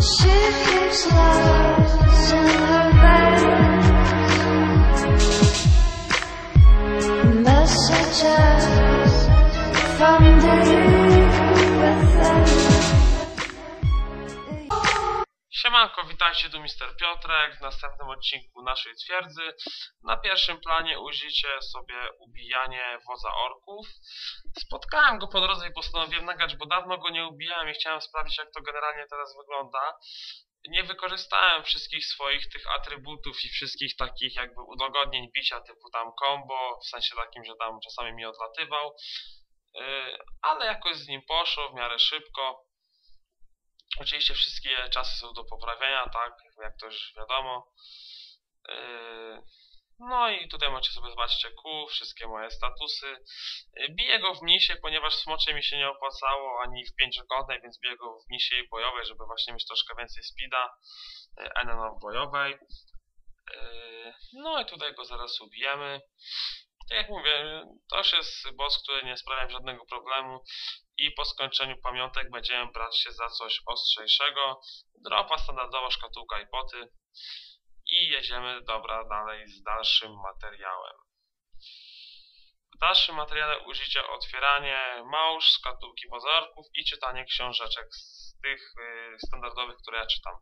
She keeps lost in her Siemanko, witajcie, tu Mister Piotrek w następnym odcinku naszej twierdzy. Na pierwszym planie ujrzycie sobie ubijanie wodza orków. Spotkałem go po drodze i postanowiłem nagrać, bo dawno go nie ubijałem i chciałem sprawdzić jak to generalnie teraz wygląda. Nie wykorzystałem wszystkich swoich tych atrybutów i wszystkich takich jakby udogodnień bicia typu tam combo, w sensie takim, że tam czasami mi odlatywał. Yy, ale jakoś z nim poszło w miarę szybko. Oczywiście wszystkie czasy są do poprawienia, tak, jak to już wiadomo. Yy, No i tutaj możecie sobie zobaczyć EQ, wszystkie moje statusy. Yy, Biję go w mnisie, ponieważ smocze mi się nie opłacało, ani w pięciokątnej, więc biję go w mnisie bojowej, żeby właśnie mieć troszkę więcej speeda. Yy, NNO w bojowej. No i tutaj go zaraz ubijemy. Tak jak mówię, to już jest boss, który nie sprawia żadnego problemu i po skończeniu pamiątek będziemy brać się za coś ostrzejszego. Dropa standardowo szkatułka i poty. I jedziemy, dobra, dalej z dalszym materiałem. W dalszym materiale ujrzycie otwieranie małż, szkatułki wozorków i czytanie książeczek z tych y, standardowych, które ja czytam.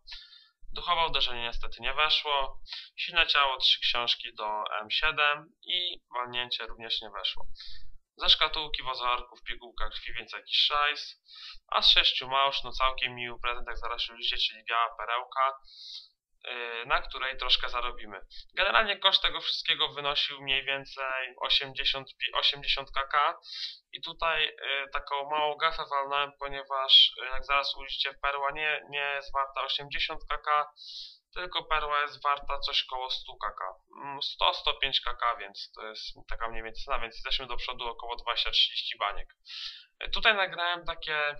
Duchowe uderzenie niestety nie weszło. Silne ciało, trzy książki do M7 i walnięcie również nie weszło. Ze szkatułki wozorków pigułka krwi, więc jakiś szajs. A z sześciu małż, no całkiem miły prezent, jak zaraz ludzie, czyli biała perełka, yy, na której troszkę zarobimy. Generalnie koszt tego wszystkiego wynosił mniej więcej 80, pi- 80 kk. I tutaj yy, taką małą gafę walnąłem, ponieważ yy, jak zaraz ujrzycie, perła nie, nie jest warta 80 kk, tylko perła jest warta coś koło 100 kk. 100-105 kk, więc to jest taka mniej więcej cena, więc jesteśmy do przodu około 20-30 baniek. E, Tutaj nagrałem takie,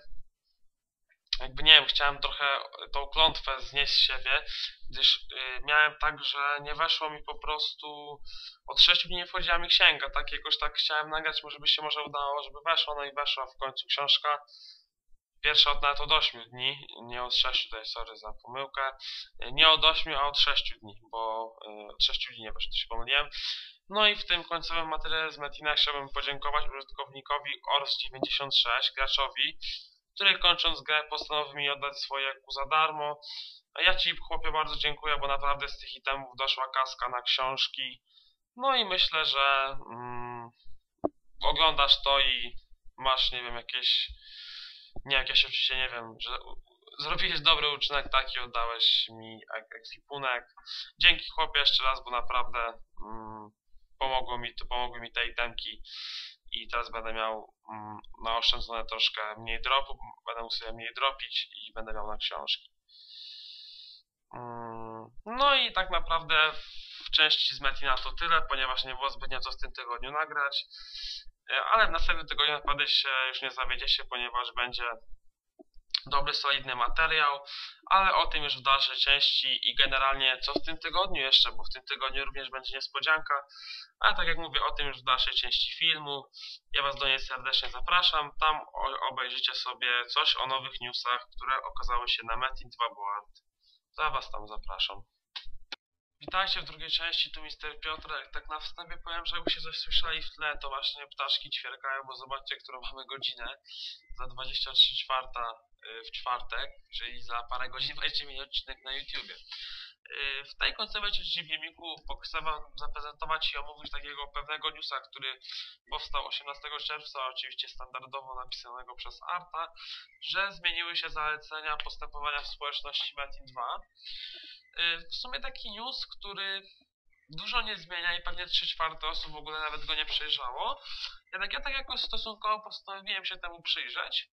jakby nie wiem, chciałem trochę tą klątwę znieść z siebie, gdyż y, miałem tak, że nie weszło mi po prostu, od 6 dni nie wchodziła mi księga, tak jakoś tak chciałem nagrać, może by się może udało, żeby weszło, no i weszła w końcu książka. Pierwsza od nawet od 8 dni, nie od 6, tutaj sorry za pomyłkę. Nie od 8, a od 6 dni, bo y, od 6 dni nie weszło, to się pomyliłem. No i w tym końcowym materiale z Metina chciałbym podziękować użytkownikowi Ors96, graczowi, który kończąc grę postanowił mi oddać swoje ku za darmo. A ja Ci chłopie bardzo dziękuję, bo naprawdę z tych itemów doszła kaska na książki. No i myślę, że mm, oglądasz to i masz, nie wiem, jakieś, nie jakieś oczywiście, nie wiem, że zrobiłeś dobry uczynek taki, oddałeś mi ek- ekwipunek. Dzięki chłopie jeszcze raz, bo naprawdę mm, pomogło mi, to pomogły mi te itemki i teraz będę miał mm, naoszczędzone troszkę mniej dropu, będę sobie mniej dropić i będę miał na książki. Mm, No i tak naprawdę w części z Metina to tyle, ponieważ nie było zbytnio co w tym tygodniu nagrać. Ale w następnym tygodniu naprawdę się już nie zawiedziecie, ponieważ będzie dobry, solidny materiał, ale o tym już w dalszej części i generalnie co w tym tygodniu jeszcze, bo w tym tygodniu również będzie niespodzianka, ale tak jak mówię, o tym już w dalszej części filmu. Ja Was do niej serdecznie zapraszam. Tam obejrzycie sobie coś o nowych newsach, które okazały się na Metin 2 Board. Ja Was tam zapraszam. Witajcie w drugiej części, tu Mister Piotrek. Tak na wstępie powiem, że jakbyście coś słyszeli w tle, to właśnie ptaszki ćwierkają, bo zobaczcie, którą mamy godzinę. Za 23 czwarta y, w czwartek, czyli za parę godzin będziecie mieli odcinek na YouTubie. Y, W tej części filmiku Wam zaprezentować i omówić takiego pewnego newsa, który powstał 18 czerwca, oczywiście standardowo napisanego przez Arta, że zmieniły się zalecenia postępowania w społeczności Metin 2. Y, W sumie taki news, który dużo nie zmienia i pewnie 3 czwarte osób w ogóle nawet go nie przejrzało. Jednak ja tak jakoś stosunkowo postanowiłem się temu przyjrzeć.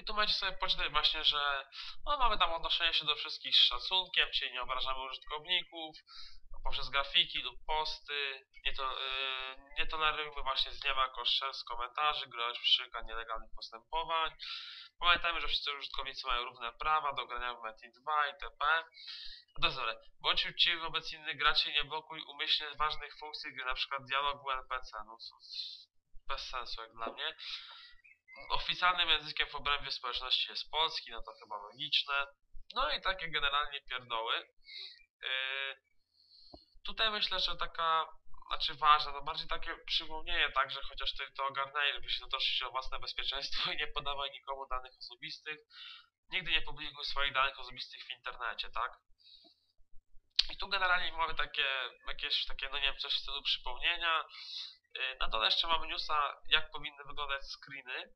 I tu możecie sobie poczytać właśnie, że no, mamy tam odnoszenie się do wszystkich z szacunkiem, czyli nie obrażamy użytkowników poprzez grafiki lub posty, nie, to, yy, nie tolerujmy właśnie zniewa z komentarzy, groźb, szyka, nielegalnych postępowań. Pamiętajmy, że wszyscy użytkownicy mają równe prawa do grania w Metin 2 itp. Dozory. Bądź uczciwy wobec innych graczy i nie blokuj umyślnie ważnych funkcji gry, np. dialogu NPC. No, bez sensu jak dla mnie. Oficjalnym językiem w obrębie społeczności jest polski, no to chyba logiczne. No i takie generalnie pierdoły. Yy, tutaj myślę, że taka, znaczy ważna, to bardziej takie przypomnienie tak, że chociaż ty to ogarnęli, się zatroszczyć o własne bezpieczeństwo i nie podawaj nikomu danych osobistych. Nigdy nie publikuj swoich danych osobistych w internecie, tak? I tu generalnie mamy takie, jakieś takie, no nie wiem, coś w stylu przypomnienia. Na jeszcze mamy newsa, jak powinny wyglądać screeny.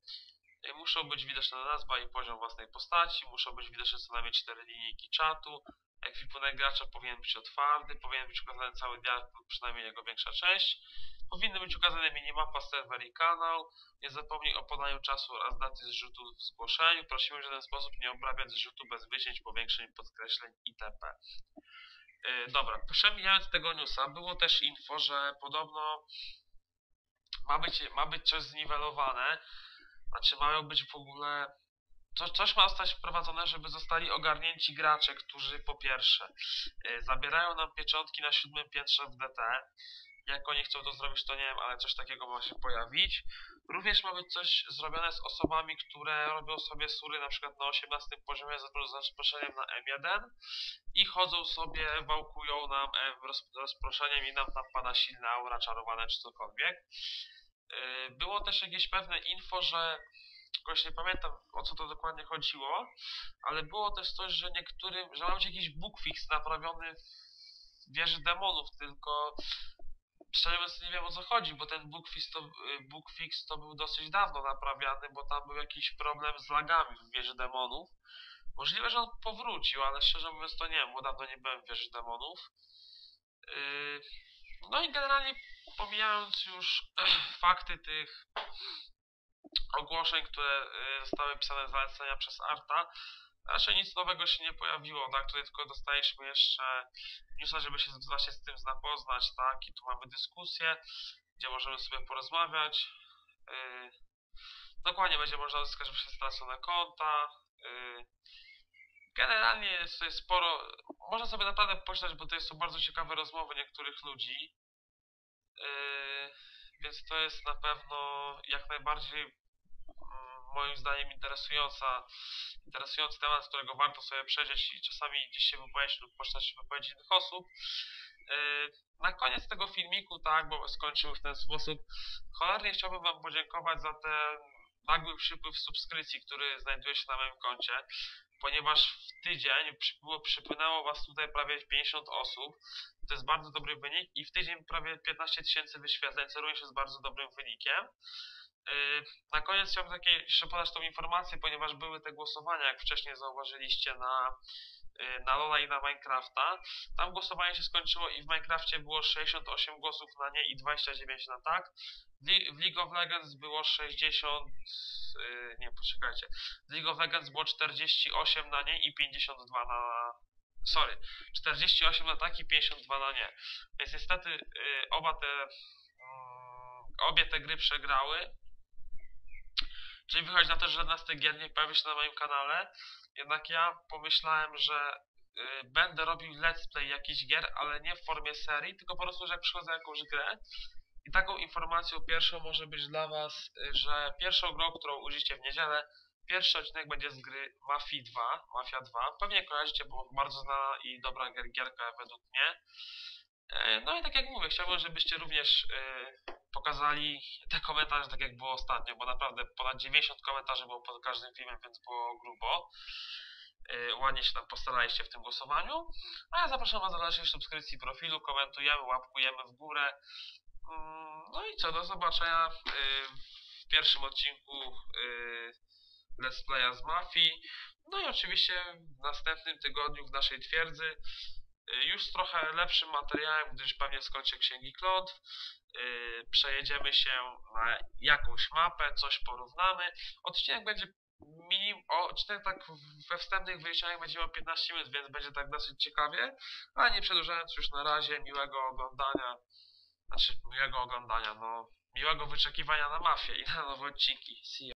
Yy, Muszą być widoczne nazwa i poziom własnej postaci, muszą być widoczne co najmniej cztery linijki czatu. Ekwipunek gracza powinien być otwarty, powinien być ukazany cały dialog przynajmniej jego większa część. Powinny być ukazane minimapa, serwer i kanał. Nie zapomnij o podaniu czasu oraz daty zrzutu w zgłoszeniu. Prosimy w żaden sposób nie obrabiać zrzutu bez wycięć, powiększeń, podkreśleń itp. Yy, dobra, przemijając tego newsa, było też info, że podobno ma być, ma być coś zniwelowane, znaczy mają być w ogóle, co, coś ma zostać wprowadzone, żeby zostali ogarnięci gracze, którzy po pierwsze yy, zabierają nam pieczątki na siódmym piętrze w DT, jak oni chcą to zrobić, to nie wiem, ale coś takiego ma się pojawić. Również ma być coś zrobione z osobami, które robią sobie sury na przykład na 18 poziomie za zaproszeniem na M1 i chodzą sobie, wałkują nam e, roz, rozproszeniem i nam tam pada silna aura czarowane czy cokolwiek. Yy, Było też jakieś pewne info, że jakoś nie pamiętam o co to dokładnie chodziło, ale było też coś, że niektórym, że ma być jakiś bugfix naprawiony w wieży demonów, tylko szczerze mówiąc nie wiem o co chodzi, bo ten bugfix to, y, bugfix to był dosyć dawno naprawiany, bo tam był jakiś problem z lagami w wieży demonów. Możliwe, że on powrócił, ale szczerze mówiąc to nie wiem, bo dawno nie byłem w wieży demonów. Yy, No i generalnie pomijając już fakty tych ogłoszeń, które y, zostały pisane zalecenia przez Arta, raczej nic nowego się nie pojawiło, tak? Tutaj tylko dostaliśmy jeszcze newsa, żeby się właśnie z tym zapoznać, tak? I tu mamy dyskusję, gdzie możemy sobie porozmawiać. Yy, dokładnie będzie można uzyskać przez stracone konta. Yy, generalnie jest tutaj sporo, można sobie naprawdę poczytać, bo to są bardzo ciekawe rozmowy niektórych ludzi. Yy, więc to jest na pewno jak najbardziej mm, moim zdaniem interesująca, interesujący temat, z którego warto sobie przejrzeć i czasami gdzieś się wypowiedzieć lub poczytać wypowiedzi innych osób. Yy, Na koniec tego filmiku, tak, bo skończył w ten sposób, cholernie chciałbym Wam podziękować za ten nagły przypływ subskrypcji, który znajduje się na moim koncie, ponieważ w tydzień przybyło, przypłynęło Was tutaj prawie 50 osób, to jest bardzo dobry wynik i w tydzień prawie 15 tysięcy wyświetleń, co również jest bardzo dobrym wynikiem. Yy, Na koniec chciałbym takie jeszcze podać tą informację, ponieważ były te głosowania, jak wcześniej zauważyliście na, yy, na Lola i na Minecrafta. Tam głosowanie się skończyło i w Minecrafcie było 68 głosów na nie i 29 na tak. W Le- w League of Legends było 60, yy, nie poczekajcie, w League of Legends było 48 na nie i 52 na, sorry, 48 na tak i 52 na nie. Więc niestety yy, oba te, mm, obie te gry przegrały. Czyli wychodzi na to, że żadna z tych gier nie pojawi się na moim kanale. Jednak ja pomyślałem, że y, będę robił let's play jakichś gier, ale nie w formie serii, tylko po prostu, że jak przychodzę jakąś grę. I taką informacją pierwszą może być dla was, y, że pierwszą grą, którą użycie w niedzielę, pierwszy odcinek będzie z gry Mafia 2, Mafia 2. Pewnie kojarzycie, bo bardzo znana i dobra gier, gierka według mnie. E, No i tak jak mówię, chciałbym, żebyście również y, pokazali te komentarze, tak jak było ostatnio, bo naprawdę ponad 90 komentarzy było pod każdym filmem, więc było grubo. Yy, ładnie się tam postaraliście w tym głosowaniu. A ja zapraszam Was do dalszej subskrypcji profilu, komentujemy, łapkujemy w górę. No i co, do zobaczenia yy, w pierwszym odcinku yy, Let's Playa z Mafii. No i oczywiście w następnym tygodniu w naszej twierdzy yy, już trochę lepszym materiałem, gdyż pewnie skończę Księgi Klątw. Przejedziemy się na jakąś mapę, coś porównamy. Odcinek będzie minim, o, tak w- we wstępnych wyliczeniach będzie miał 15 minut, więc będzie tak dosyć ciekawie, ale nie przedłużając już na razie, miłego oglądania, znaczy miłego oglądania, no, miłego wyczekiwania na mafię i na nowe odcinki. See ya.